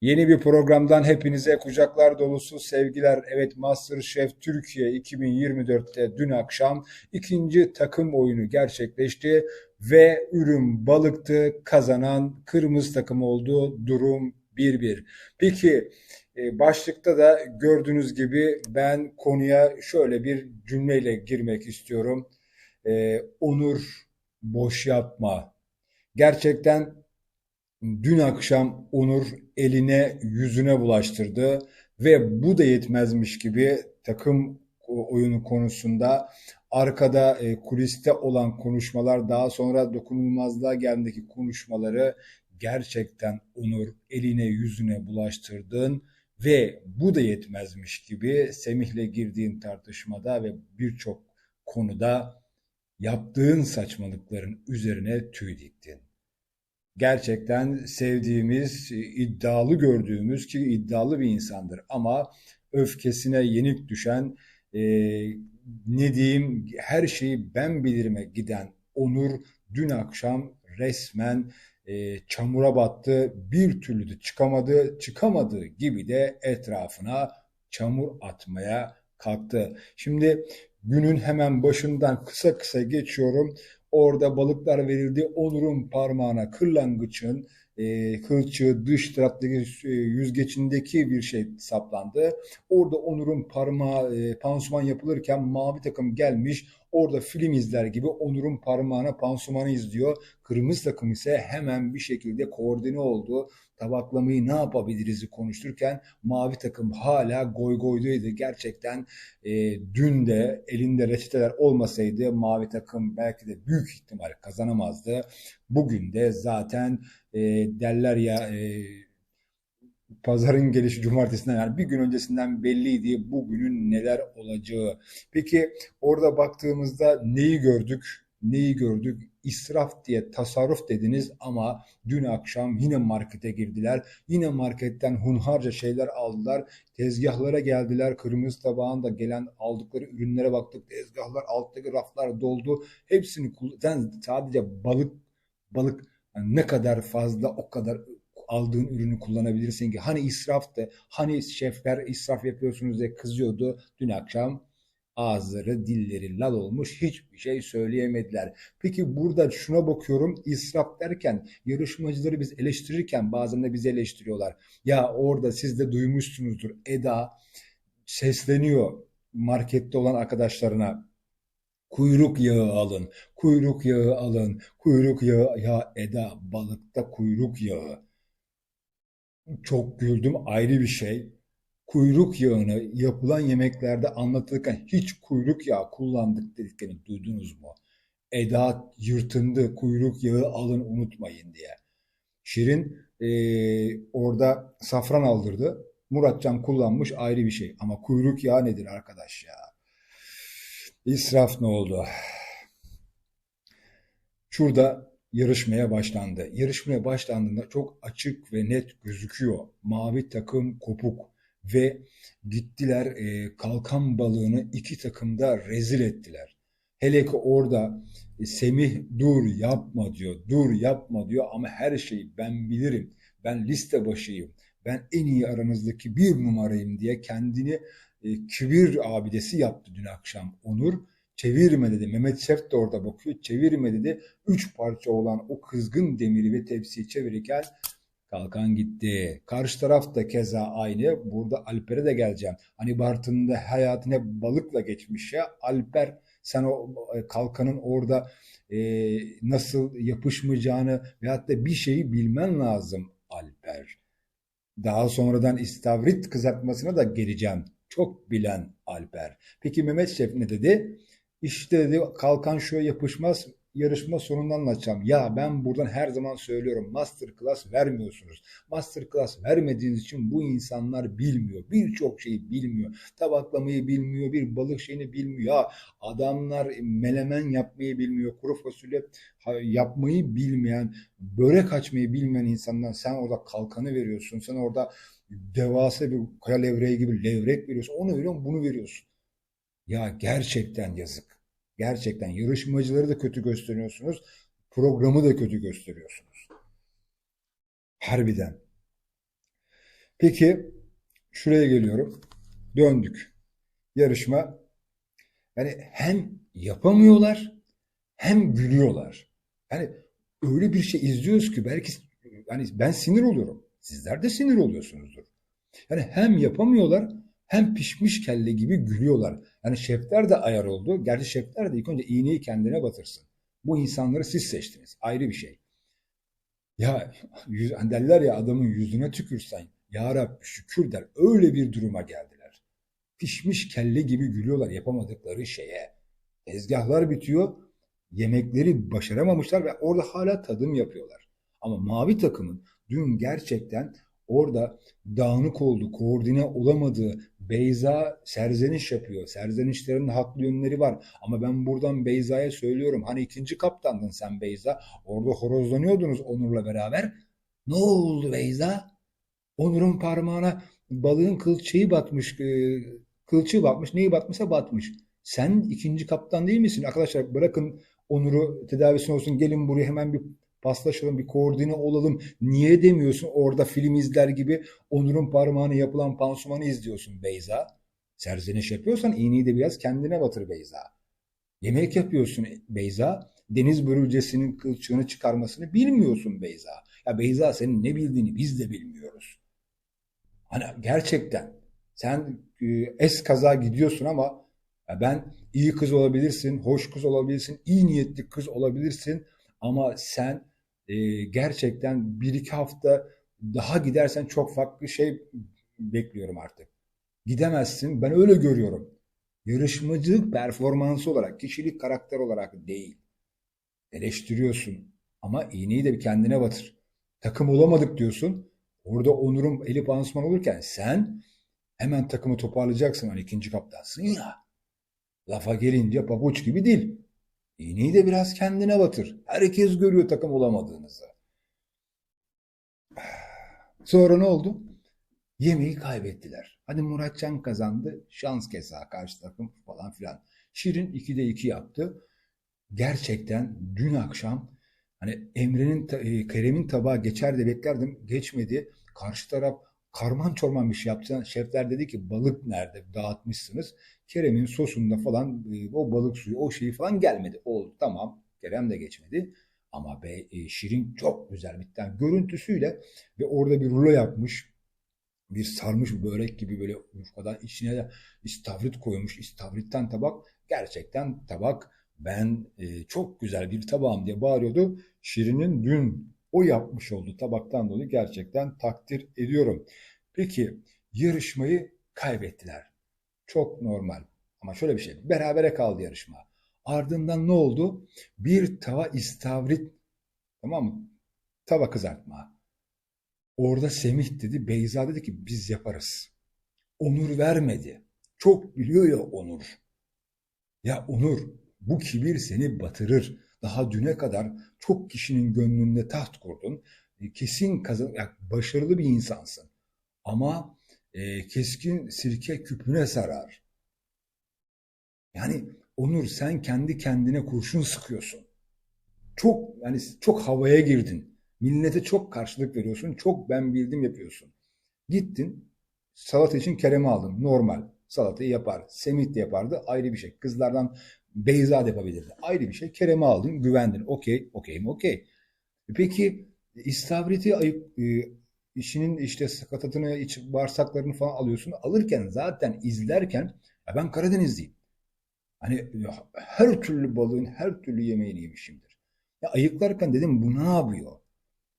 Yeni bir programdan hepinize kucaklar dolusu sevgiler. Evet MasterChef Türkiye 2024'te dün akşam ikinci takım oyunu gerçekleşti ve ürün balıktı. Kazanan kırmızı takım oldu. Durum 1-1. Peki e, başlıkta da gördüğünüz gibi ben konuya şöyle bir cümleyle girmek istiyorum. Ee, Onur boş yapma. Gerçekten dün akşam Onur eline yüzüne bulaştırdı ve bu da yetmezmiş gibi takım oyunu konusunda arkada e, kuliste olan konuşmalar daha sonra dokunulmazlığa geldiğindeki konuşmaları gerçekten Onur eline yüzüne bulaştırdın ve bu da yetmezmiş gibi Semih'le girdiğin tartışmada ve birçok konuda yaptığın saçmalıkların üzerine tüy diktin gerçekten sevdiğimiz, iddialı gördüğümüz ki iddialı bir insandır ama öfkesine yenik düşen, e, ne diyeyim her şeyi ben bilirime giden Onur dün akşam resmen e, çamura battı, bir türlü de çıkamadı, çıkamadığı gibi de etrafına çamur atmaya kalktı. Şimdi günün hemen başından kısa kısa geçiyorum. Orada balıklar verildi. Onur'un parmağına kırlangıçın e, kılçığı dış taraftaki e, yüzgeçindeki bir şey saplandı. Orada Onur'un parmağı e, pansuman yapılırken mavi takım gelmiş. Orada film izler gibi Onur'un parmağına pansumanı izliyor. Kırmızı takım ise hemen bir şekilde koordine oldu. Tabaklamayı ne yapabiliriz konuşturken mavi takım hala goy goydaydı. Gerçekten e, dün de elinde reçeteler olmasaydı mavi takım belki de büyük ihtimal kazanamazdı. Bugün de zaten e, derler ya e, pazarın gelişi cumartesinden yani bir gün öncesinden belliydi bugünün neler olacağı. Peki orada baktığımızda neyi gördük? Neyi gördük? İsraf diye tasarruf dediniz ama dün akşam yine markete girdiler. Yine marketten hunharca şeyler aldılar. Tezgahlara geldiler. Kırmızı tabağında gelen aldıkları ürünlere baktık. Tezgahlar alttaki raflar doldu. Hepsini sadece balık balık yani ne kadar fazla o kadar aldığın ürünü kullanabilirsin ki. Hani israftı, hani şefler israf yapıyorsunuz diye kızıyordu. Dün akşam ağızları, dilleri lal olmuş hiçbir şey söyleyemediler. Peki burada şuna bakıyorum israf derken yarışmacıları biz eleştirirken bazen de bizi eleştiriyorlar. Ya orada siz de duymuşsunuzdur Eda sesleniyor markette olan arkadaşlarına Kuyruk yağı alın, kuyruk yağı alın, kuyruk yağı ya Eda balıkta kuyruk yağı. Çok güldüm ayrı bir şey. Kuyruk yağını yapılan yemeklerde anlatılırken hiç kuyruk yağı kullandık dediklerini duydunuz mu? Eda yırtındı kuyruk yağı alın unutmayın diye. Şirin e, orada safran aldırdı. Muratcan kullanmış ayrı bir şey. Ama kuyruk yağı nedir arkadaş ya? İsraf ne oldu? Şurada yarışmaya başlandı. Yarışmaya başlandığında çok açık ve net gözüküyor. Mavi takım kopuk ve gittiler e, kalkan balığını iki takımda rezil ettiler. Hele ki orada e, Semih dur yapma diyor, dur yapma diyor ama her şeyi ben bilirim. Ben liste başıyım. Ben en iyi aranızdaki bir numarayım diye kendini e, kibir abidesi yaptı dün akşam Onur. Çevirme dedi. Mehmet Şef de orada bakıyor. Çevirme dedi. Üç parça olan o kızgın demiri ve tepsiyi çevirirken kalkan gitti. Karşı taraf da keza aynı. Burada Alper'e de geleceğim. Hani Bartın'ın da hayatı hep balıkla geçmiş ya. Alper sen o e, kalkanın orada e, nasıl yapışmayacağını veyahut da bir şeyi bilmen lazım Alper. Daha sonradan istavrit kızartmasına da geleceğim. Çok bilen Alper. Peki Mehmet Şef ne dedi? İşte dedi kalkan şöyle yapışmaz yarışma sonunda anlatacağım. Ya ben buradan her zaman söylüyorum master class vermiyorsunuz. Master class vermediğiniz için bu insanlar bilmiyor. Birçok şeyi bilmiyor. Tabaklamayı bilmiyor. Bir balık şeyini bilmiyor. Ya adamlar melemen yapmayı bilmiyor. Kuru fasulye yapmayı bilmeyen, börek açmayı bilmeyen insanlar sen orada kalkanı veriyorsun. Sen orada devasa bir kaya levreği gibi levrek veriyorsun. Onu veriyorsun, bunu veriyorsun. Ya gerçekten yazık. Gerçekten yarışmacıları da kötü gösteriyorsunuz. Programı da kötü gösteriyorsunuz. Harbiden. Peki şuraya geliyorum. Döndük. Yarışma. Yani hem yapamıyorlar hem gülüyorlar. Yani öyle bir şey izliyoruz ki belki yani ben sinir oluyorum. Sizler de sinir oluyorsunuzdur. Yani hem yapamıyorlar hem pişmiş kelle gibi gülüyorlar. Yani şefler de ayar oldu. Gerçi şefler de ilk önce iğneyi kendine batırsın. Bu insanları siz seçtiniz. Ayrı bir şey. Ya yüz, hani derler ya adamın yüzüne tükürsen ya Rabbi şükür der. Öyle bir duruma geldiler. Pişmiş kelle gibi gülüyorlar yapamadıkları şeye. Tezgahlar bitiyor. Yemekleri başaramamışlar ve orada hala tadım yapıyorlar. Ama mavi takımın dün gerçekten orada dağınık oldu, koordine olamadığı Beyza serzeniş yapıyor. Serzenişlerin haklı yönleri var. Ama ben buradan Beyza'ya söylüyorum. Hani ikinci kaptandın sen Beyza. Orada horozlanıyordunuz Onur'la beraber. Ne oldu Beyza? Onur'un parmağına balığın kılçığı batmış. E, kılçığı batmış. Neyi batmışsa batmış. Sen ikinci kaptan değil misin? Arkadaşlar bırakın Onur'u tedavisine olsun. Gelin buraya hemen bir paslaşalım, bir koordine olalım. Niye demiyorsun orada film izler gibi Onur'un parmağına yapılan pansumanı izliyorsun Beyza? Serzeniş yapıyorsan iğneyi de biraz kendine batır Beyza. Yemek yapıyorsun Beyza. Deniz börülcesinin kılçığını çıkarmasını bilmiyorsun Beyza. Ya Beyza senin ne bildiğini biz de bilmiyoruz. Hani gerçekten sen e, es kaza gidiyorsun ama ben iyi kız olabilirsin, hoş kız olabilirsin, iyi niyetli kız olabilirsin ama sen e, gerçekten bir iki hafta daha gidersen çok farklı şey bekliyorum artık. Gidemezsin. Ben öyle görüyorum. Yarışmacılık performansı olarak, kişilik karakter olarak değil. Eleştiriyorsun ama iğneyi de bir kendine batır. Takım olamadık diyorsun. Orada Onur'un eli pansuman olurken sen hemen takımı toparlayacaksın. Hani ikinci kaptansın ya. Lafa gelince pabuç gibi değil. İğneyi de biraz kendine batır. Herkes görüyor takım olamadığınızı. Sonra ne oldu? Yemeği kaybettiler. Hadi Muratcan kazandı. Şans kesa karşı takım falan filan. Şirin 2'de 2 yaptı. Gerçekten dün akşam hani Emre'nin e, Kerem'in tabağı geçer de beklerdim. Geçmedi. Karşı taraf karman çorman bir şey yaptı. Şefler dedi ki balık nerede dağıtmışsınız. Kerem'in sosunda falan e, o balık suyu o şeyi falan gelmedi. O tamam Kerem de geçmedi. Ama be, e, Şirin çok güzel bir tane görüntüsüyle ve orada bir rulo yapmış. Bir sarmış börek gibi böyle yufkadan içine de istavrit koymuş. İstavritten tabak. Gerçekten tabak ben e, çok güzel bir tabağım diye bağırıyordu. Şirin'in dün o yapmış olduğu tabaktan dolayı gerçekten takdir ediyorum. Peki yarışmayı kaybettiler. Çok normal. Ama şöyle bir şey. Berabere kaldı yarışma. Ardından ne oldu? Bir tava istavrit tamam mı? Tava kızartma. Orada Semih dedi. Beyza dedi ki biz yaparız. Onur vermedi. Çok biliyor ya Onur. Ya Onur bu kibir seni batırır. Daha düne kadar çok kişinin gönlünde taht kurdun. E, kesin kazan, yani başarılı bir insansın. Ama e, keskin sirke küpüne sarar. Yani Onur sen kendi kendine kurşun sıkıyorsun. Çok yani çok havaya girdin. Millete çok karşılık veriyorsun. Çok ben bildim yapıyorsun. Gittin salata için Kerem'i aldın. Normal. Salatayı yapar. Semih de yapardı. Ayrı bir şey. Kızlardan Beyza da yapabilirdi. Ayrı bir şey. Kerem'i aldın. Güvendin. Okey. Okey mi? Okey. Peki istavriti ayıp e, işinin işte sakatatını, iç bağırsaklarını falan alıyorsun. Alırken zaten izlerken ya ben Karadenizliyim. Hani her türlü balığın her türlü yemeğini yemişimdir. Ya ayıklarken dedim bu ne yapıyor?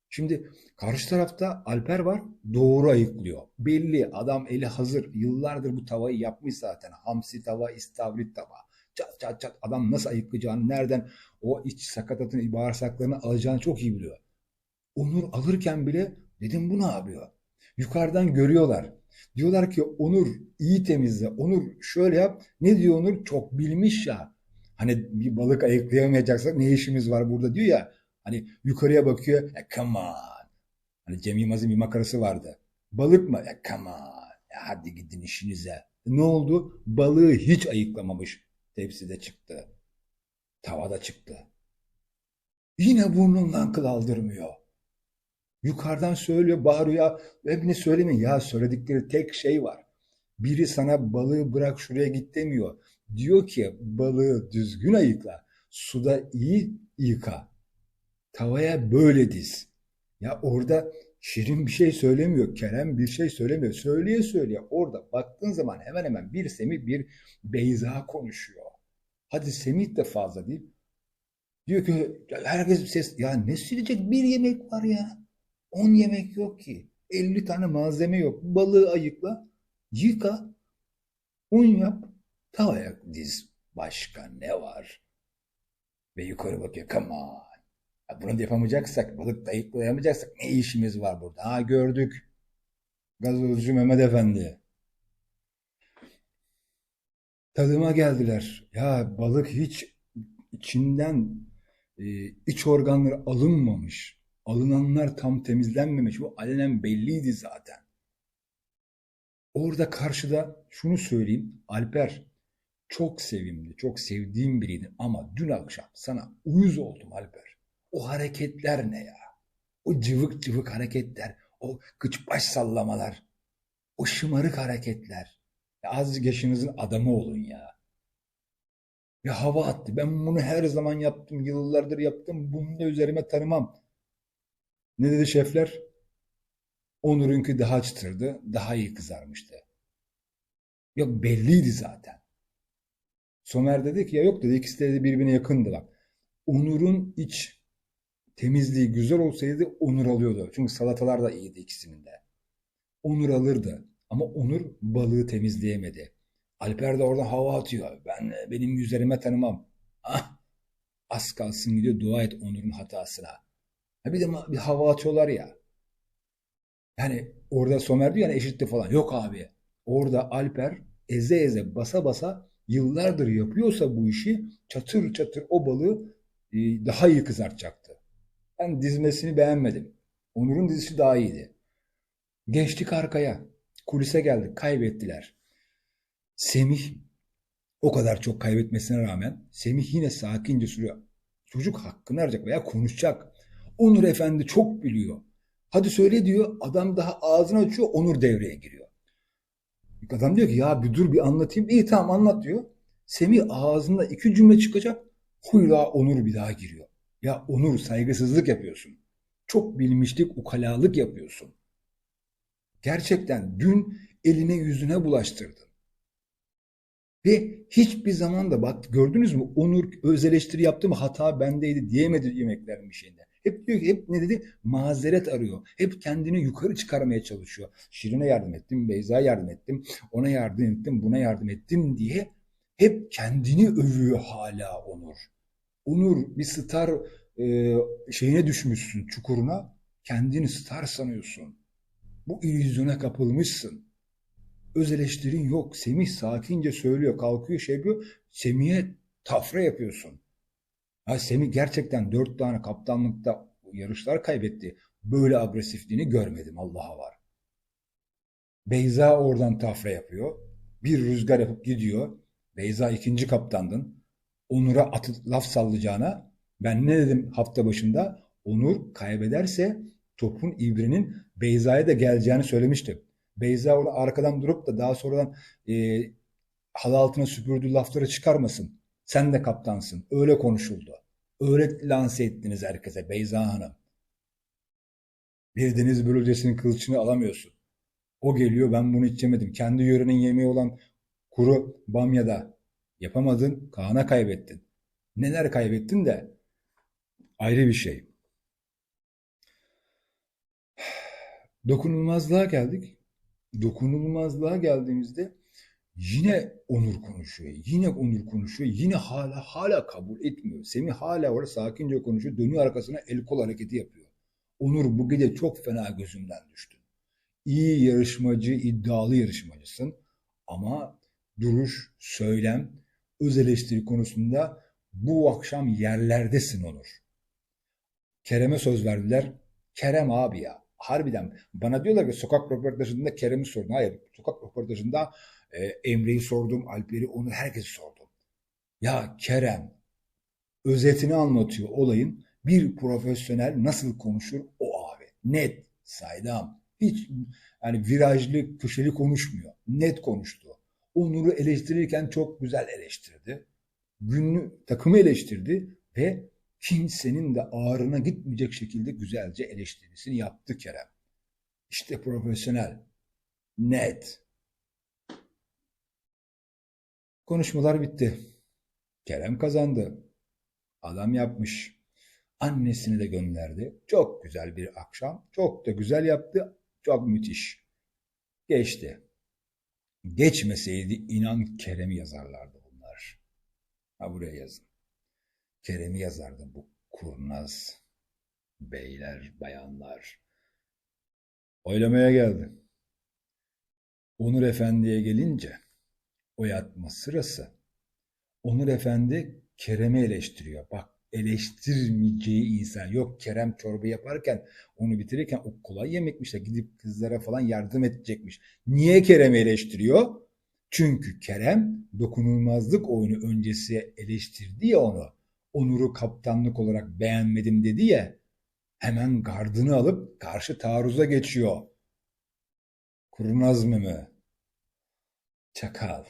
Şimdi karşı tarafta Alper var doğru ayıklıyor. Belli adam eli hazır yıllardır bu tavayı yapmış zaten. Hamsi tava, istavrit tava. Çat çat çat adam nasıl ayıklayacağını nereden o iç sakatatın bağırsaklarını alacağını çok iyi biliyor. Onur alırken bile dedim bu ne yapıyor? Yukarıdan görüyorlar. Diyorlar ki Onur iyi temizle. Onur şöyle yap. Ne diyor Onur? Çok bilmiş ya. Hani bir balık ayıklayamayacaksak ne işimiz var burada diyor ya. Hani yukarıya bakıyor. Ya come on. Hani Cem Yılmaz'ın bir makarası vardı. Balık mı? Ya come on. Ya hadi gidin işinize. Ne oldu? Balığı hiç ayıklamamış. Tepside çıktı. Tavada çıktı. Yine burnundan kıl aldırmıyor. Yukarıdan söylüyor, bağırıyor. Hepini söylemeyin. Ya söyledikleri tek şey var. Biri sana balığı bırak şuraya git demiyor. Diyor ki balığı düzgün ayıkla. Suda iyi yıka. Tavaya böyle diz. Ya orada Şirin bir şey söylemiyor. Kerem bir şey söylemiyor. Söyleye söyleye orada baktığın zaman hemen hemen bir Semih bir Beyza konuşuyor. Hadi Semih de fazla değil. Diyor ki herkes ses ya ne silecek bir yemek var ya. 10 yemek yok ki. 50 tane malzeme yok. Balığı ayıkla, yıka, un yap, tavaya diz. Başka ne var? Ve yukarı bakıyor. Come on. Bunu da yapamayacaksak, balık da ayıklayamayacaksak ne işimiz var burada? Ha gördük. Gazozcu Mehmet Efendi. Tadıma geldiler. Ya balık hiç içinden e, iç organları alınmamış. Alınanlar tam temizlenmemiş. Bu alenen belliydi zaten. Orada karşıda şunu söyleyeyim. Alper çok sevimli, çok sevdiğim biriydi ama dün akşam sana uyuz oldum Alper. O hareketler ne ya? O cıvık cıvık hareketler, o kıç baş sallamalar, o şımarık hareketler. Ya azıcık yaşınızın adamı olun ya. Ya hava attı. Ben bunu her zaman yaptım, yıllardır yaptım. Bunu da üzerime tanımam. Ne dedi şefler? Onur'unki daha çıtırdı, daha iyi kızarmıştı. Yok belliydi zaten. Somer dedi ki ya yok dedi ikisi de birbirine yakındı bak. Onur'un iç temizliği güzel olsaydı Onur alıyordu. Çünkü salatalar da iyiydi ikisinin de. Onur alırdı ama Onur balığı temizleyemedi. Alper de oradan hava atıyor. Ben benim üzerime tanımam. Ah, az kalsın gidiyor dua et Onur'un hatasına. Ha bir de bir hava atıyorlar ya. Yani orada Somer diyor yani eşitti falan. Yok abi. Orada Alper eze eze basa basa yıllardır yapıyorsa bu işi çatır çatır o balığı e, daha iyi kızartacaktı. Ben dizmesini beğenmedim. Onur'un dizisi daha iyiydi. Geçtik arkaya. Kulise geldik. Kaybettiler. Semih o kadar çok kaybetmesine rağmen Semih yine sakince sürüyor. Çocuk hakkını arayacak veya konuşacak. Onur Efendi çok biliyor. Hadi söyle diyor. Adam daha ağzını açıyor. Onur devreye giriyor. Adam diyor ki ya bir dur bir anlatayım. İyi tamam anlat diyor. Semih ağzında iki cümle çıkacak. Huyla Onur bir daha giriyor. Ya Onur saygısızlık yapıyorsun. Çok bilmişlik, ukalalık yapıyorsun. Gerçekten dün eline yüzüne bulaştırdın. Ve hiçbir zaman da bak gördünüz mü Onur öz eleştiri yaptı mı hata bendeydi diyemedi yemeklerin bir şeyinde. Hep diyor ki hep ne dedi? Mazeret arıyor. Hep kendini yukarı çıkarmaya çalışıyor. Şirin'e yardım ettim, Beyza'ya yardım ettim, ona yardım ettim, buna yardım ettim diye hep kendini övüyor hala Onur. Onur bir star e, şeyine düşmüşsün çukuruna. Kendini star sanıyorsun. Bu illüzyona kapılmışsın. Öz eleştirin yok. Semih sakince söylüyor, kalkıyor, şey yapıyor. Semih'e tafra yapıyorsun. Ha, Semih gerçekten dört tane kaptanlıkta yarışlar kaybetti. Böyle agresifliğini görmedim Allah'a var. Beyza oradan tafra yapıyor. Bir rüzgar yapıp gidiyor. Beyza ikinci kaptandın. Onur'a atı, laf sallayacağına ben ne dedim hafta başında? Onur kaybederse topun ibrenin Beyza'ya da geleceğini söylemiştim. Beyza orada arkadan durup da daha sonradan e, halı altına süpürdüğü lafları çıkarmasın. Sen de kaptansın. Öyle konuşuldu. Öyle lanse ettiniz herkese Beyza Hanım. Bir deniz bölgesinin kılıçını alamıyorsun. O geliyor ben bunu içemedim. Kendi yörenin yemeği olan kuru bamyada yapamadın. Kaan'a kaybettin. Neler kaybettin de ayrı bir şey. Dokunulmazlığa geldik. Dokunulmazlığa geldiğimizde yine Onur konuşuyor. Yine Onur konuşuyor. Yine hala hala kabul etmiyor. Semih hala orada sakince konuşuyor. Dönüyor arkasına el kol hareketi yapıyor. Onur bu gece çok fena gözümden düştü. İyi yarışmacı, iddialı yarışmacısın. Ama duruş, söylem, öz eleştiri konusunda bu akşam yerlerdesin Onur. Kerem'e söz verdiler. Kerem abi ya. Harbiden bana diyorlar ki sokak röportajında Kerem'i sordum. Hayır sokak röportajında e, Emre'yi sordum, Alper'i onu herkesi sordum. Ya Kerem özetini anlatıyor olayın. Bir profesyonel nasıl konuşur o abi. Net, saydam. Hiç yani virajlı, köşeli konuşmuyor. Net konuştu. Onur'u eleştirirken çok güzel eleştirdi. Günlü takımı eleştirdi ve kimsenin de ağrına gitmeyecek şekilde güzelce eleştirisini yaptı Kerem. İşte profesyonel, net. Konuşmalar bitti. Kerem kazandı. Adam yapmış. Annesini de gönderdi. Çok güzel bir akşam. Çok da güzel yaptı. Çok müthiş. Geçti. Geçmeseydi inan Kerem'i yazarlardı bunlar. Ha buraya yazın. Kerem'i yazardı bu kurnaz beyler, bayanlar. Oylamaya geldi. Onur Efendi'ye gelince oy atma sırası. Onur Efendi Kerem'i eleştiriyor. Bak eleştirmeyeceği insan yok. Kerem çorba yaparken onu bitirirken o kolay yemekmiş de gidip kızlara falan yardım edecekmiş. Niye Kerem'i eleştiriyor? Çünkü Kerem dokunulmazlık oyunu öncesi eleştirdi ya onu. Onur'u kaptanlık olarak beğenmedim dedi ya. Hemen gardını alıp karşı taarruza geçiyor. Kurnaz mı? Çakal.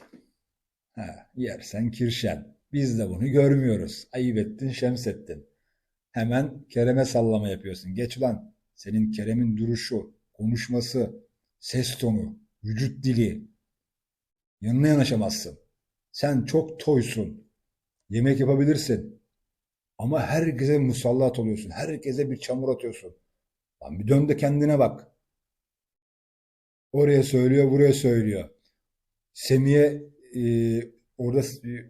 Ha, yersen kirşen. Biz de bunu görmüyoruz. Ayıp ettin Şemsettin. Hemen Kerem'e sallama yapıyorsun. Geç ulan. Senin Kerem'in duruşu, konuşması, ses tonu, vücut dili. Yanına yanaşamazsın. Sen çok toysun. Yemek yapabilirsin. Ama herkese musallat oluyorsun. Herkese bir çamur atıyorsun. Lan bir dön de kendine bak. Oraya söylüyor, buraya söylüyor. Semih'e e, orada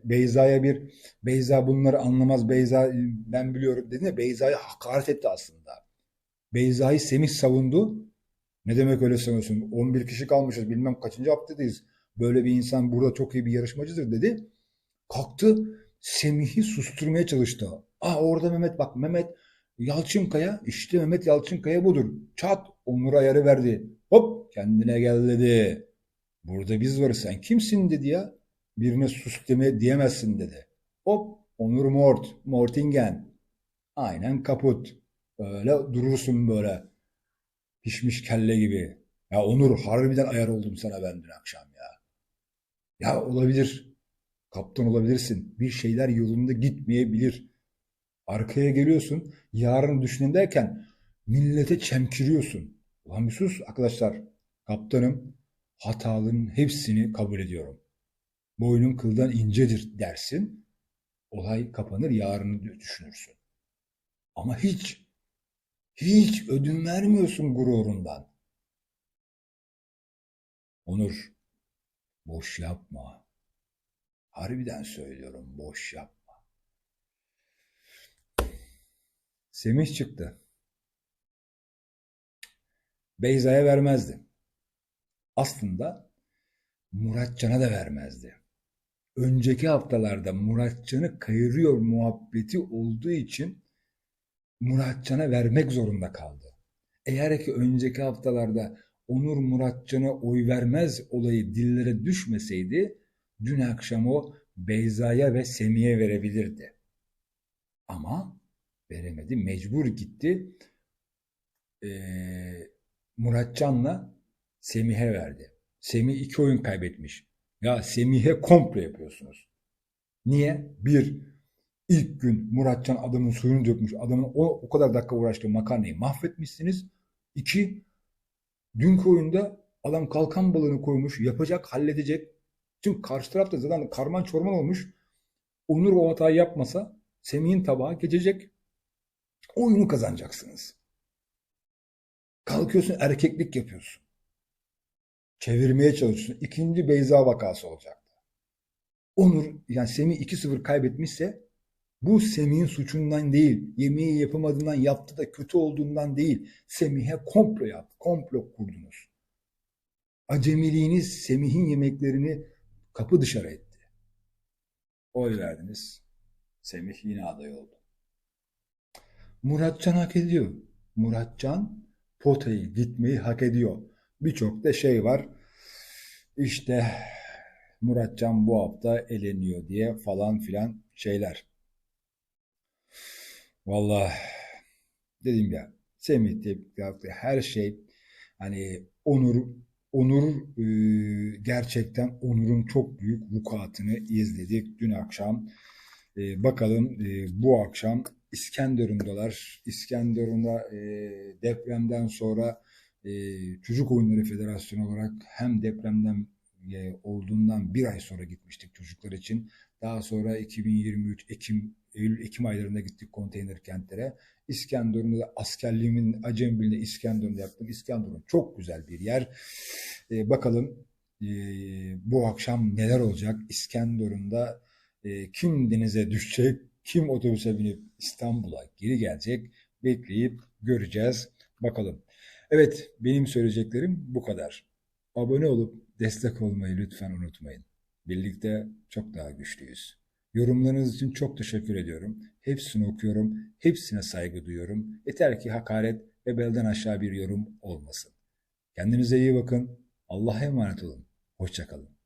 Beyza'ya bir Beyza bunları anlamaz Beyza ben biliyorum dedi ya Beyza'ya hakaret etti aslında. Beyza'yı Semih savundu. Ne demek öyle sanıyorsun? 11 kişi kalmışız bilmem kaçıncı haftadayız. Böyle bir insan burada çok iyi bir yarışmacıdır dedi. Kalktı Semih'i susturmaya çalıştı. Ah orada Mehmet bak Mehmet Yalçınkaya işte Mehmet Yalçınkaya budur. Çat Onur ayarı verdi. Hop kendine gel dedi. Burada biz varız sen kimsin dedi ya. Birine sus deme diyemezsin dedi. Hop Onur Mort, Mortingen. Aynen kaput. Böyle durursun böyle. Pişmiş kelle gibi. Ya Onur harbiden ayar oldum sana ben dün akşam ya. Ya olabilir. Kaptan olabilirsin. Bir şeyler yolunda gitmeyebilir. Arkaya geliyorsun. Yarını düşünün derken millete çemkiriyorsun. Ulan bir sus arkadaşlar. Kaptanım hataların hepsini kabul ediyorum. Boynun kıldan incedir dersin. Olay kapanır yarını düşünürsün. Ama hiç hiç ödün vermiyorsun gururundan. Onur boş yapma. Harbiden söylüyorum boş yapma. Semih çıktı. Beyza'ya vermezdi. Aslında Muratcan'a da vermezdi. Önceki haftalarda Muratcan'ı kayırıyor muhabbeti olduğu için Muratcan'a vermek zorunda kaldı. Eğer ki önceki haftalarda Onur Muratcan'a oy vermez olayı dillere düşmeseydi dün akşam o Beyza'ya ve Semih'e verebilirdi. Ama veremedi. Mecbur gitti. Ee, Muratcan'la Semih'e verdi. Semih iki oyun kaybetmiş. Ya Semih'e komple yapıyorsunuz. Niye? Bir, ilk gün Muratcan adamın suyunu dökmüş. Adamın o, o kadar dakika uğraştığı makarnayı mahvetmişsiniz. İki, dünkü oyunda adam kalkan balığını koymuş. Yapacak, halledecek. Çünkü karşı tarafta zaten karman çorman olmuş. Onur o hatayı yapmasa Semih'in tabağı geçecek. Oyunu kazanacaksınız. Kalkıyorsun erkeklik yapıyorsun. Çevirmeye çalışıyorsun. İkinci Beyza vakası olacaktı. Onur yani Semih 2-0 kaybetmişse bu Semih'in suçundan değil, yemeği yapamadığından yaptı da kötü olduğundan değil. Semih'e komplo yaptı, komplo kurdunuz. Acemiliğiniz Semih'in yemeklerini kapı dışarı etti. Oy verdiniz. Semih yine aday oldu. Muratcan hak ediyor. Muratcan potayı gitmeyi hak ediyor. Birçok da şey var. İşte Muratcan bu hafta eleniyor diye falan filan şeyler. Vallahi dedim ya Semih yaptığı her şey hani Onur Onur e, gerçekten Onur'un çok büyük vukuatını izledik dün akşam. E, bakalım e, bu akşam İskenderun'dalar. İskenderun'da e, depremden sonra Çocuk Oyunları Federasyonu olarak hem depremden e, olduğundan bir ay sonra gitmiştik çocuklar için. Daha sonra 2023 Ekim Eylül Ekim aylarında gittik konteyner kentlere. İskenderun'da da askerliğimin Acembil'de İskenderun'da yaptım. İskenderun çok güzel bir yer. E, bakalım e, bu akşam neler olacak? İskenderun'da e, kim denize düşecek? Kim otobüse binip İstanbul'a geri gelecek? Bekleyip göreceğiz. Bakalım. Evet, benim söyleyeceklerim bu kadar. Abone olup destek olmayı lütfen unutmayın. Birlikte çok daha güçlüyüz. Yorumlarınız için çok teşekkür ediyorum. Hepsini okuyorum, hepsine saygı duyuyorum. Yeter ki hakaret ve belden aşağı bir yorum olmasın. Kendinize iyi bakın. Allah'a emanet olun. Hoşçakalın.